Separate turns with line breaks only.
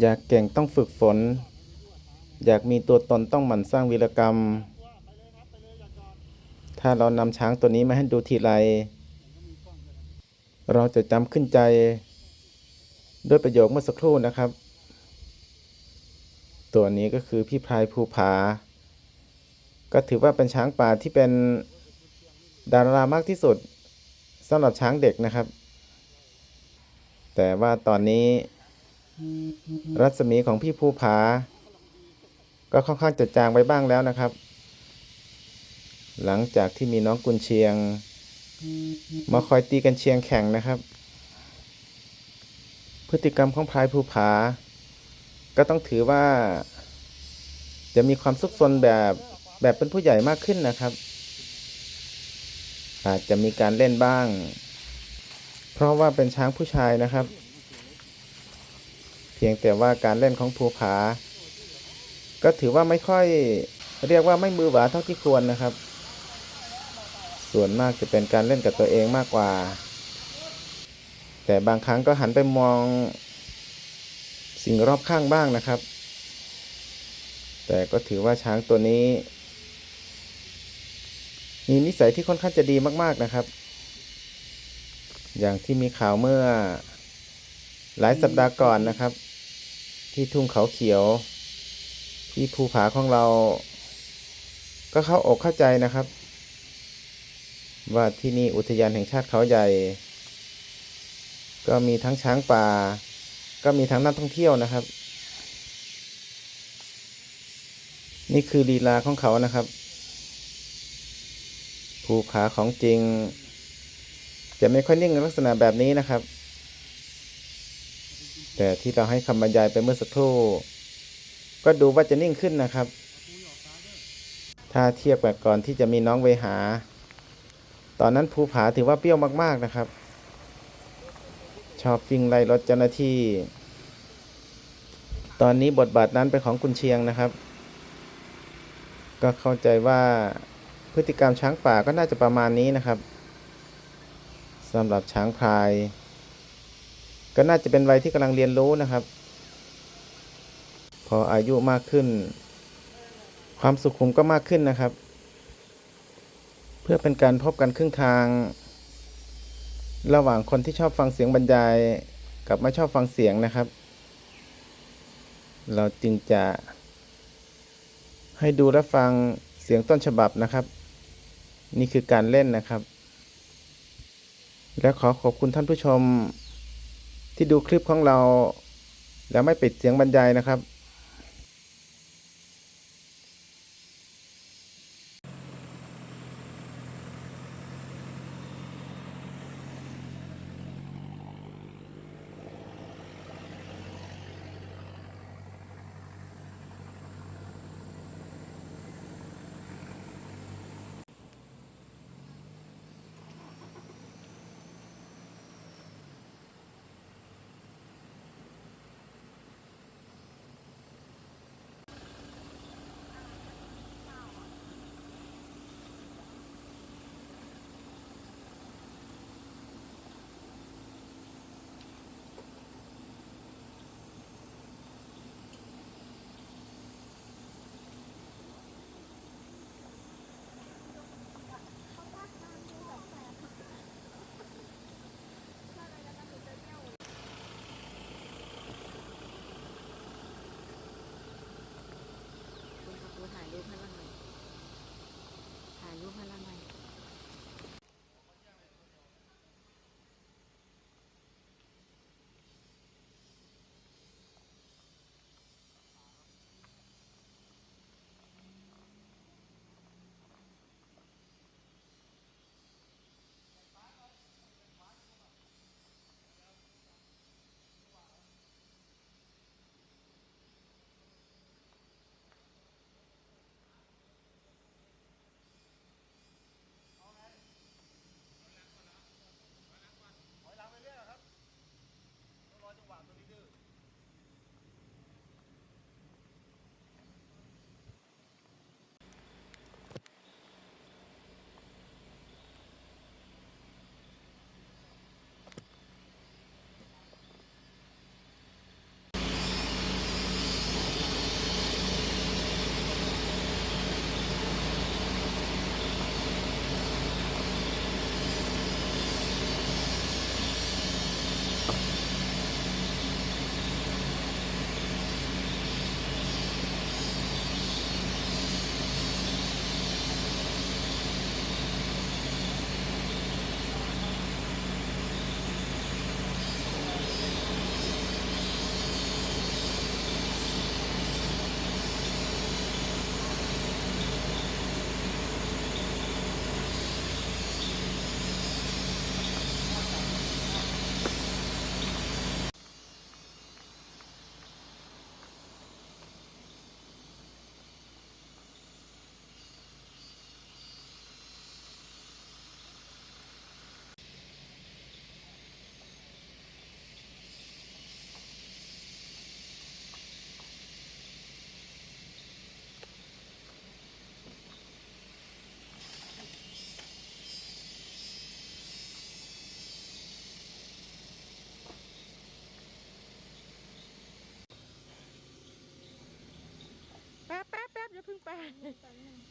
อยากเก่งต้องฝึกฝน อยากมีตัวตนต้องหมั่นสร้างวีรกรรม ถ้าเรานำช้างตัวนี้มาให้ดูทีไร เราจะจำขึ้นใจ ด้วยประโยคเมื่อสักครู่นะครับ ตัวนี้ก็คือพี่พรายภูผา ก็ถือว่าเป็นช้างป่าที่เป็นดารามากที่สุดสำหรับช้างเด็กนะครับ แต่ว่าตอนนี้ รัศมีของพี่ภูผา ก็ค่อนข้างจะจางไปบ้างแล้วนะครับ หลังจากที่มีน้องกุนเชียง มาคอยตีกันเชียงแข่งนะครับ พฤติกรรมของพลายภูผา ก็ต้องถือว่า จะมีความซุกซนแบบแบบเป็นผู้ใหญ่มากขึ้นนะครับ อาจจะมีการเล่นบ้าง เพราะว่าเป็นช้างผู้ชายนะครับ เพียงแต่ว่าการเล่นของภูผา ก็ถือว่าไม่ค่อยเรียกว่าไม่มือหวาเท่าที่ควรนะครับ ส่วนมากจะเป็นการเล่นกับตัวเองมากกว่า แต่บางครั้งก็หันไปมองสิ่งรอบข้างบ้างนะครับ แต่ก็ถือว่าช้างตัวนี้ มีนิสัยที่ค่อนข้างจะดีมากๆนะครับ อย่างที่มีข่าวเมื่อ หลายสัปดาห์ก่อนนะครับ ที่ทุ่งเขาเขียว ที่ภูผาของเรา ก็เข้าอกเข้าใจนะครับ ว่าที่นี่อุทยานแห่งชาติเขาใหญ่ ก็มีทั้งช้างป่า ก็มีทั้งนักท่องเที่ยวนะครับ นี่คือลีลาของเขานะครับ ภูผาของจริง จะไม่ค่อยนิ่งลักษณะแบบนี้นะครับ แต่ที่เราให้คำบรรยายไปเมื่อสักครู่ ก็ดูว่าจะนิ่งขึ้นนะครับ ถ้าเทียบกับก่อนที่จะมีน้องเวหา ตอนนั้นภูผาถือว่าเปรี้ยวมากๆนะครับ ชอบฟิงไล่รถเจ้าหน้าที่ ตอนนี้บทบาทนั้นเป็นของกุนเชียงนะครับ ก็เข้าใจว่าพฤติกรรมช้างป่าก็น่าจะประมาณนี้นะครับสำหรับช้างพลาย ก็น่าจะเป็นวัยที่กำลังเรียนรู้นะครับ พออายุมากขึ้น ความสุขุมก็มากขึ้นนะครับ เพื่อเป็นการพบกันครึ่งทาง ระหว่างคนที่ชอบฟังเสียงบรรยาย กับไม่ชอบฟังเสียงนะครับ เราจึงจะ ให้ดูและฟังเสียงต้นฉบับนะครับ นี่คือการเล่นนะครับ และขอขอบคุณท่านผู้ชม ที่ดูคลิปของเรา แล้วไม่ปิดเสียงบรรยายนะครับ
เพิ่งไป
แป๊บนึง